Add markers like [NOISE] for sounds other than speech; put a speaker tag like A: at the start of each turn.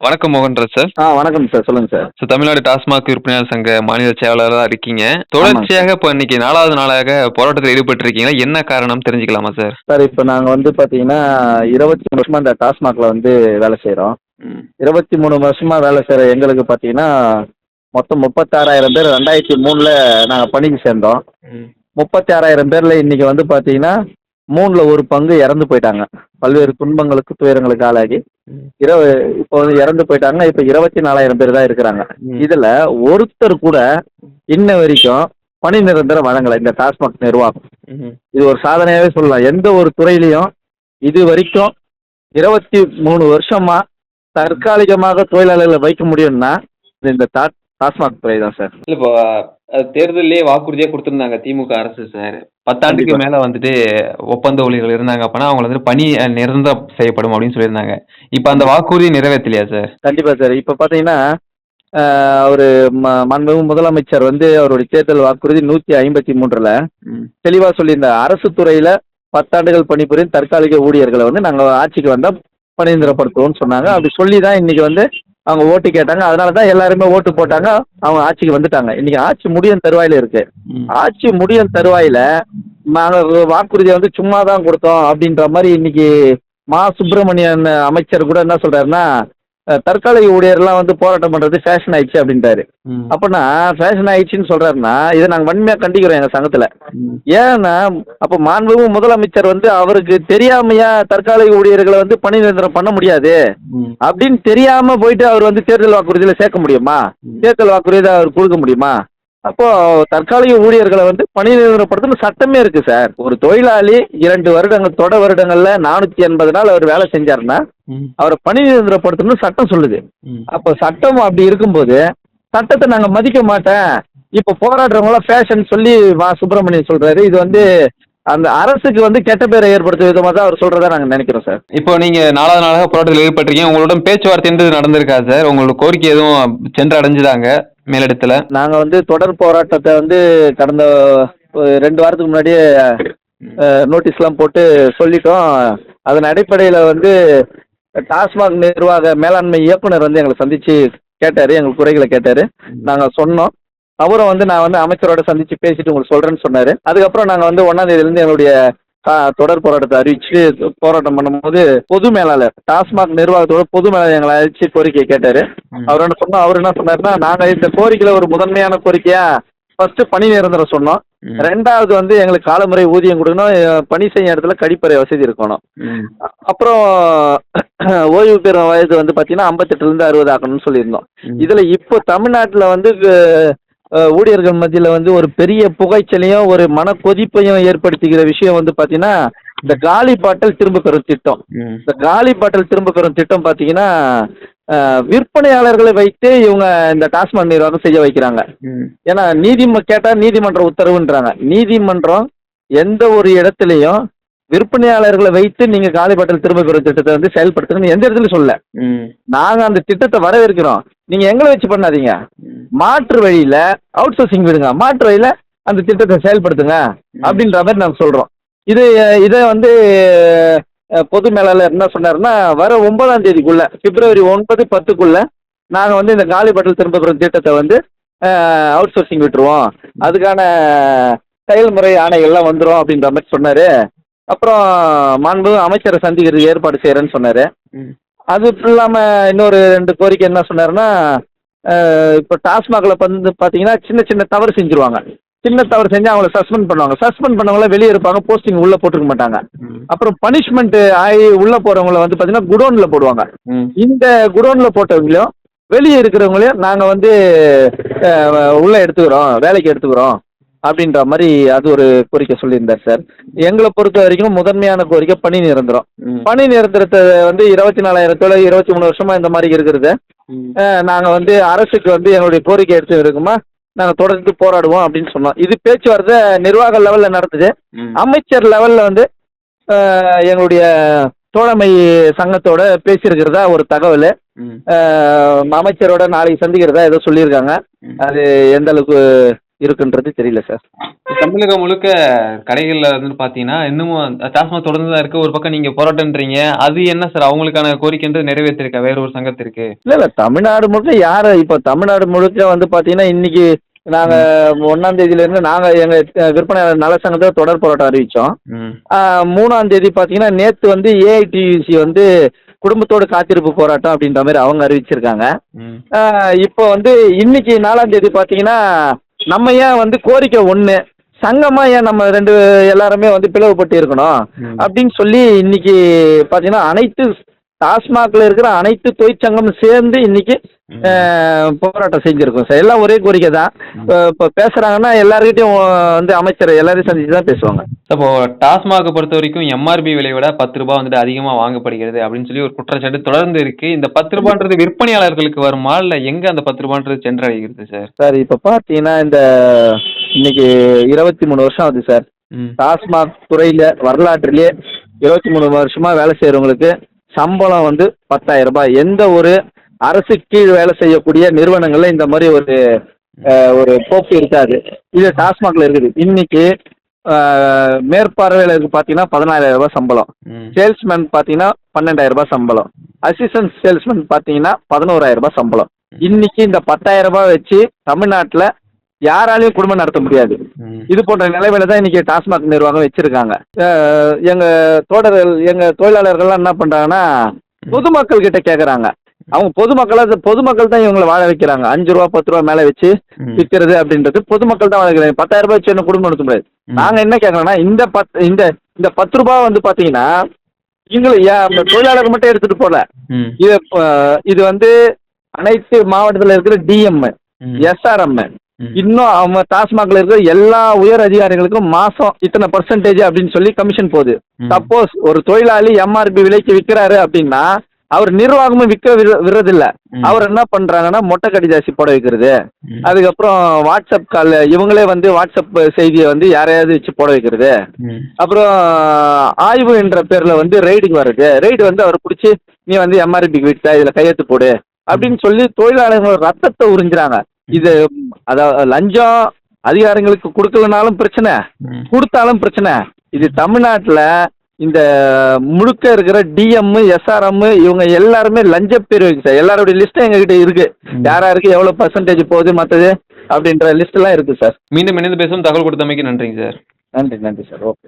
A: வணக்கம் மோகன்ராஜ் சார்.
B: ஆ வணக்கம் சார். சொல்லுங்கள் சார்.
A: சார் தமிழ்நாடு டாஸ்மாக் விற்பனையாளர் சங்க மாநில செயலாளராக இருக்கீங்க. தொடர்ச்சியாக இப்போ இன்னைக்கு நாலாவது நாளாக போராட்டத்தில் ஈடுபட்டிருக்கீங்களா? என்ன காரணம்? தெரிஞ்சுக்கலாமா சார்?
B: சார் இப்போ நாங்கள் வந்து பார்த்தீங்கன்னா இருபத்தி மூணு வருஷமாக இந்த டாஸ்மாகில் வந்து வேலை செய்கிறோம்
A: ம்.
B: இருபத்தி மூணு வருஷமாக வேலை செய்கிற எங்களுக்கு பார்த்தீங்கன்னா மொத்தம் முப்பத்தாறாயிரம் பேர் ரெண்டாயிரத்தி மூணில் நாங்கள் பணிக்கு சேர்ந்தோம்.
A: ம்.
B: முப்பத்தி ஆறாயிரம் பேரில் இன்றைக்கி வந்து பார்த்தீங்கன்னா மூணில் ஒரு பங்கு இறந்து போயிட்டாங்க. பல்வேறு துன்பங்களுக்கு துயரங்களுக்கு ஆளாகி. இரவு இப்போ வந்து இறந்து போயிட்டாங்க இப்போ இருபத்தி நாலாயிரம் பேர் தான் இருக்கிறாங்க. இதில் ஒருத்தர் கூட இன்ன வரைக்கும் பணி நிரந்தரம் வழங்கலை. இந்த டாஸ்மாக் நிர்வாகம். இது ஒரு சாதனையாகவே சொல்லலாம். எந்த ஒரு துறையிலையும் இது வரைக்கும் இருபத்தி மூணு வருஷமா தற்காலிகமாக தொழிலாளர்களை வைக்க முடியும்னா இந்த டாஸ்மாக் துறை தான் சார்
A: இல்லை இப்போ தேர்தலே வாக்குறுதியாக கொடுத்துருந்தாங்க திமுக அரசு சார் பத்தாண்டுக்கு
B: கண்டிப்பா.
A: மேலே வந்துட்டு ஒப்பந்த ஊழியர்கள் இருந்தாங்க அப்படின்னா அவங்க வந்துட்டு பணி நிரந்தரம் செய்யப்படும் அப்படின்னு சொல்லியிருந்தாங்க. இப்போ அந்த வாக்குறுதி நிறைவேற்றலையா சார்
B: கண்டிப்பாக சார் இப்போ பார்த்தீங்கன்னா அவர் ம மாண்புமிகு முதலமைச்சர் வந்து அவருடைய தேர்தல் வாக்குறுதி நூற்றி ஐம்பத்தி மூன்றில்
A: ம்.
B: தெளிவாக சொல்லியிருந்தார். அரசு துறையில் பத்தாண்டுகள் பணிபுரியும் தற்காலிக ஊழியர்களை வந்து நாங்கள் ஆட்சிக்கு வந்தால் பணிந்திரப்படுத்துவோம்னு சொன்னாங்க. அப்படி சொல்லி தான் இன்னைக்கு வந்து அவங்க ஓட்டு கேட்டாங்க. அதனால தான் எல்லாருமே ஓட்டு போட்டாங்க. அவங்க ஆட்சிக்கு வந்துட்டாங்க. இன்னைக்கு ஆட்சி முடியும் தருவாயில் இருக்கு. ஆட்சி முடியும் தருவாயில் நாங்கள் வாக்குறுதியை வந்து சும்மா தான் கொடுத்தோம் அப்படின்ற மாதிரி இன்னைக்கு மா சுப்பிரமணியன் அமைச்சர் கூட என்ன சொல்றாருன்னா தற்காலிக ஊழியர்லாம் வந்து போராட்டம் பண்ணுறது ஃபேஷன் ஆயிடுச்சு அப்படின்றாரு
A: ம்.
B: அப்போனா ஃபேஷன் ஆயிடுச்சுன்னு சொல்றாருன்னா இதை நாங்கள் வன்மையாக கண்டிக்கிறோம் எங்கள் சங்கத்தில். ஏன்னா அப்போ மாண்புமிகு முதலமைச்சர் வந்து அவருக்கு தெரியாமையா தற்காலிக ஊழியர்களை வந்து பணி நிரந்தரம் பண்ண முடியாது. அப்படின்னு தெரியாம போயிட்டு அவர் வந்து தேர்தல் வாக்குறுதியில சேர்க்க முடியுமா. தேர்தல் வாக்குறுதியை அவர் கொடுக்க முடியுமா? அப்போ தற்காலிக ஊழியர்களை வந்து பணி நிரந்தரப்படுத்தணும் சட்டமே இருக்கு சார். ஒரு தொழிலாளி இரண்டு வருடங்கள் தொட வருடங்கள்ல நானூத்தி எண்பது நாள் அவர் வேலை செஞ்சாருன்னா அவரை பணி நிரந்தரப்படுத்தணும்னு சட்டம் சொல்லுது. அப்போ சட்டம் அப்படி இருக்கும்போது சட்டத்தை நாங்க மதிக்க மாட்டேன். இப்போ போராடுறவங்களாம் ஃபேஷன் சொல்லி வா சுப்பிரமணியன் சொல்றாரு. இது வந்து அந்த அரசுக்கு வந்து கெட்ட பேரை ஏற்படுத்தும் விதமாக தான் அவர் சொல்றதா நாங்க நினைக்கிறோம் சார்.
A: இப்போ நீங்க நாலாவது நாளாக போராட்டத்தில் ஈடுபட்டிருக்கீங்க. உங்களுடன் பேச்சுவார்த்தை என்று நடந்திருக்கா சார்? உங்களோட கோரிக்கை எதுவும் சென்று அடைஞ்சுதாங்க மேலிடத்துல?
B: நாங்க வந்து தொடர் போராட்டத்தை வந்து கடந்த ரெண்டு வாரத்துக்கு முன்னாடியே நோட்டீஸ்லாம் போட்டு சொல்லிட்டோம். அதன் அடிப்படையில் வந்து டாஸ்மாக் நிர்வாக மேலாண்மை இயக்குனர் வந்து எங்களை சந்திச்சு கேட்டார் எங்கள் குறைகளை கேட்டார். நாங்கள் சொன்னோம். அவரும் வந்து நான் வந்து அமைச்சரோட சந்திச்சு பேசிட்டு உங்களுக்கு சொல்கிறேன்னு சொன்னார். அதுக்கப்புறம் நாங்கள் வந்து ஒன்றாம் தேதியிலேருந்து எங்களுடைய தொடர் போராட்டத்தை அறிவிச்சு போராட்டம் பண்ணும்போது பொது மேலாளர் டாஸ்மாக் நிர்வாகத்தோட பொது மேலாளர் எங்களை அழைச்சி கோரிக்கையை கேட்டார். அவர் என்ன சொன்னோம் அவர் என்ன சொன்னாருன்னா நாங்கள் இந்த கோரிக்கையில் ஒரு முதன்மையான கோரிக்கையா ஃபர்ஸ்ட் பணி நிரந்தரம் சொன்னோம். ரெண்டாவது வந்து எங்களுக்கு காலமுறை ஊதியம் கொடுக்கணும் பணி செய்யும் இடத்துல கழிப்பறை வசதி இருக்கணும். அப்புறம் [CLEARS THROAT] ஓய்வு பெறும் வயது வந்து பார்த்தீங்கன்னா ஐம்பத்தெட்டுலேருந்து அறுபது ஆக்கணும்னு சொல்லியிருந்தோம். இதில் இப்போ தமிழ்நாட்டில் வந்து ஊழியர்கள் மத்தியில் வந்து ஒரு பெரிய புகைச்சலையும் ஒரு மன கொதிப்பையும் ஏற்படுத்திக்கிற விஷயம் வந்து பார்த்தீங்கன்னா இந்த காலி பாட்டல் திரும்ப பெறும் திட்டம். இந்த காலி பாட்டல் திரும்ப பெறும் திட்டம் பார்த்தீங்கன்னா விற்பனையாளர்களை வைத்து இவங்க இந்த டாஸ்மாக் நிர்வாகம் செய்ய வைக்கிறாங்க. ஏன்னா நீதிம கேட்டால் நீதிமன்ற உத்தரவுன்றாங்க நீதிமன்றம் எந்த ஒரு இடத்துலையும் விற்பனையாளர்களை வைத்து நீங்கள் காலி பாட்டல் திரும்ப பெறும் திட்டத்தை வந்து செயல்படுத்துங்கன்னு எந்த இடத்துலையும் சொல்லல
A: ம்.
B: நாங்கள் அந்த திட்டத்தை வரவேற்கிறோம் நீங்கள் எங்களை வச்சு பண்ணாதீங்க. மாற்று வழியில் அவுட் சோர்சிங் விடுங்க. மாற்று வழியில் அந்த திட்டத்தை செயல்படுத்துங்க அப்படின்ற மாதிரி நாங்கள் சொல்கிறோம் இது இதை வந்து பொது மேலாளர் என்ன சொன்னாருன்னா வர ஒன்பதாம் தேதிக்குள்ள பிப்ரவரி ஒன்பது பத்துக்குள்ள நாங்கள் வந்து இந்த காலி பட்டல் திரும்ப பெறும் திட்டத்தை வந்து அவுட் சோர்சிங் விட்டுருவோம். அதுக்கான செயல்முறை ஆணைகள்லாம் வந்துடும் அப்படின்ற மாதிரி சொன்னார். அப்புறம் மாண்பு அமைச்சரை சந்திக்கிறதுக்கு ஏற்பாடு செய்கிறேன்னு சொன்னார். அது இல்லாமல் இன்னொரு ரெண்டு கோரிக்கை என்ன சொன்னாருன்னா இப்போ டாஸ்மாகில் வந்து பார்த்தீங்கன்னா சின்ன சின்ன தவறு செஞ்சுருவாங்க. சின்ன தவறு செஞ்சு அவங்கள சஸ்பெண்ட் பண்ணுவாங்க. சஸ்பெண்ட் பண்ணவங்கள வெளியே இருப்பாங்க போஸ்டிங் உள்ளே போட்டுக்க மாட்டாங்க. அப்புறம் பனிஷ்மெண்ட் ஆகி உள்ளே போகிறவங்கள வந்து பார்த்தீங்கன்னா குடோனில் போடுவாங்க. இந்த குடோனில் போட்டவங்களையும் வெளியே இருக்கிறவங்களையும் நாங்கள் வந்து உள்ளே எடுத்துக்கிறோம் வேலைக்கு எடுத்துக்கிறோம். அப்படின்ற மாதிரி அது ஒரு கோரிக்கை சொல்லியிருந்தார் சார் எங்களை பொறுத்த வரைக்கும் முதன்மையான கோரிக்கை பணி நிரந்தரம். பணி நிரந்தரத்தை வந்து இருபத்தி நாலாயிரத்தோட இருபத்தி மூணு வருஷமா இந்த மாதிரி இருக்கிறது. நாங்கள் வந்து அரசுக்கு வந்து எங்களுடைய கோரிக்கை எடுத்து இருக்குமா நாங்கள் தொடர்ந்து போராடுவோம் அப்படின்னு சொன்னோம் இது பேச்சுவார்த்தை நிர்வாக லெவலில் நடந்தது. அமைச்சர் லெவலில் வந்து எங்களுடைய தோழமை சங்கத்தோட பேசியிருக்கிறதா ஒரு தகவல் அமைச்சரோட நாளைக்கு சந்திக்கிறதா ஏதோ சொல்லியிருக்காங்க. அது எந்த அளவுக்கு இருக்குன்றது தெரியல சார்.
A: தமிழகம் முழுக்க கடைகள்ல வந்து பாத்தீங்கன்னா இன்னமும் டாஸ்மாக் தொடர்ந்து தான் இருக்கு. ஒரு பக்கம் நீங்க போராட்டம்ன்றீங்க. அது என்ன சார்? அவங்களுக்கான கோரிக்கைன்றது நிறைவேற்றிருக்கா? வேற ஒரு சங்கத்திற்கு?
B: இல்லை இல்லை. தமிழ்நாடு முழுக்க யார் இப்போ தமிழ்நாடு முழுக்க வந்து பார்த்தீங்கன்னா இன்னைக்கு நாங்கள் ஒன்றாம் தேதியிலேருந்து நாங்கள் எங்கள் விற்பனையாளர் நல சங்கத்தில் தொடர் போராட்டம் அறிவித்தோம்
A: ம்.
B: மூணாம் தேதி பார்த்தீங்கன்னா நேற்று வந்து ஏஐடியூசி வந்து குடும்பத்தோடு காத்திருப்பு போராட்டம் அப்படின்ற மாதிரி அவங்க அறிவிச்சிருக்காங்க. இப்போ வந்து இன்னைக்கு நாலாம் தேதி பார்த்தீங்கன்னா நம்ம ஏன் வந்து கோரிக்கை ஒன்று சங்கமா ஏன் நம்ம ரெண்டு எல்லாருமே வந்து பிளவுபட்டு இருக்கணும். அப்படின்னு சொல்லி இன்னைக்கு பார்த்தீங்கன்னா அனைத்து டாஸ்மாக்ல இருக்கிற அனைத்து தொழிற்சங்கமும் சேர்ந்து இன்னைக்கு போராட்டம் செஞ்சிருக்கோம் சார். எல்லாம் ஒரே கோரிக்கை தான். இப்போ பேசுறாங்கன்னா எல்லாருக்கிட்டையும் வந்து அமைச்சர் எல்லாரையும் சந்திச்சு தான் பேசுவாங்க.
A: இப்போ டாஸ்மாகை பொறுத்த வரைக்கும் எம்ஆர்பி விலை விட பத்து ரூபாய் வந்துட்டு அதிகமா வாங்கப்படுகிறது அப்படின்னு சொல்லி ஒரு குற்றச்சாட்டு தொடர்ந்து இருக்கு. இந்த பத்து ரூபான்றது விற்பனையாளர்களுக்கு வருமா? இல்ல எங்க அந்த பத்து ரூபான்றது சென்றடைகிறது சார்?
B: சார் இப்போ பார்த்தீங்கன்னா இந்த இன்னைக்கு இருபத்தி மூணு வருஷம் ஆகுது சார். டாஸ்மாக் துறையில் வரலாற்றிலேயே இருபத்தி மூணு வருஷமா வேலை செய்கிறவங்களுக்கு சம்பளம் வந்து பத்தாயிரம் ரூபாய். எந்த ஒரு அரசு கீழ் வேலை செய்யக்கூடிய நிறுவனங்கள்ல இந்த மாதிரி ஒரு ஒரு போக்கு இருக்காது. இது டாஸ்மாக்ல இருக்குது. இன்னைக்கு மேற்பார்வையாளருக்கு பார்த்தீங்கன்னா பதினாயிரம் ரூபாய் சம்பளம். சேல்ஸ்மேன் பார்த்தீங்கன்னா பன்னெண்டாயிரம் ரூபாய் சம்பளம். அசிஸ்டன்ட் சேல்ஸ்மேன் பார்த்தீங்கன்னா பதினோராயிரம் ரூபாய் சம்பளம். இன்னைக்கு இந்த பத்தாயிரம் ரூபாய் வச்சு தமிழ்நாட்டில் யாராலையும் குடும்பம் நடத்த முடியாது. இது போன்ற நிலைமையில தான் இன்னைக்கு டாஸ்மாக் நிர்வாகம் வச்சிருக்காங்க எங்க தோழர்கள் எங்க தொழிலாளர்கள்லாம் என்ன பண்றாங்கன்னா பொதுமக்கள் கிட்ட கேக்குறாங்க அவங்க பொதுமக்களா பொதுமக்கள் தான் இவங்களை வாழ வைக்கிறாங்க அஞ்சு ரூபா பத்து ரூபா மேல வச்சு. விற்கிறது அப்படின்றது பொதுமக்கள் தான் வாழ வைக்கிறாங்க பத்தாயிரம் ரூபாய் வச்சு என்ன குடும்பம் நடத்த முடியாது. நாங்க என்ன கேட்கறோம்னா இந்த பத் இந்த இந்த பத்து ரூபாய் வந்து பாத்தீங்கன்னா இவங்களை தொழிலாளர்கள் மட்டும் எடுத்துட்டு போல இது இது வந்து அனைத்து மாவட்டத்தில் இருக்கிற டிஎம். எஸ்ஆர்எம். இன்னும் அவங்க டாஸ்மாக்ல இருக்கிற எல்லா உயர் அதிகாரிகளுக்கும் மாசம் இத்தனை பர்சன்டேஜ் அப்படின்னு சொல்லி கமிஷன் போகுது. சப்போஸ் ஒரு தொழிலாளி எம்ஆர்பி விலைக்கு விற்கிறாரு அப்படின்னா அவர் நிர்வாகமும் விற்க விடுறதில்ல. அவர் என்ன பண்றாங்கன்னா மொட்டை கடிதாசி போட வைக்கிறது. அதுக்கப்புறம் வாட்ஸ்அப் கால் இவங்களே வந்து வாட்ஸ்அப் செய்தியை வந்து யாரையாவது வச்சு போட வைக்கிறது. அப்புறம் ஆய்வு என்ற பேர்ல வந்து ரெய்டுக்கு வர்றது ரெய்டு வந்து அவர் பிடிச்சி நீ வந்து எம்ஆர்பிக்கு விட்ட இதுல கையெழுத்து போடு அப்படின்னு சொல்லி தொழிலாளர்கள் ரத்தத்தை உறிஞ்சுறாங்க இது அதாவது லஞ்சம் அதிகாரங்களுக்கு கொடுக்கலனாலும் பிரச்சனை. கொடுத்தாலும் பிரச்சனை. இது தமிழ்நாட்டில் இந்த முழுக்க இருக்கிற டிஎம் எஸ்ஆர்எம் இவங்க எல்லாருமே லஞ்ச பேர் சார். எல்லாருடைய லிஸ்ட்டும் எங்ககிட்ட இருக்கு.
A: ம்.
B: யார் யாருக்கு எவ்வளோ பர்சன்டேஜ் போகுது மற்றது அப்படின்ற லிஸ்ட்லாம் இருக்கு சார்.
A: மீண்டும் இணைந்து பேசும் தகவல் கொடுத்தமைக்கு நன்றிங்க சார்.
B: நன்றி நன்றி சார். ஓகே.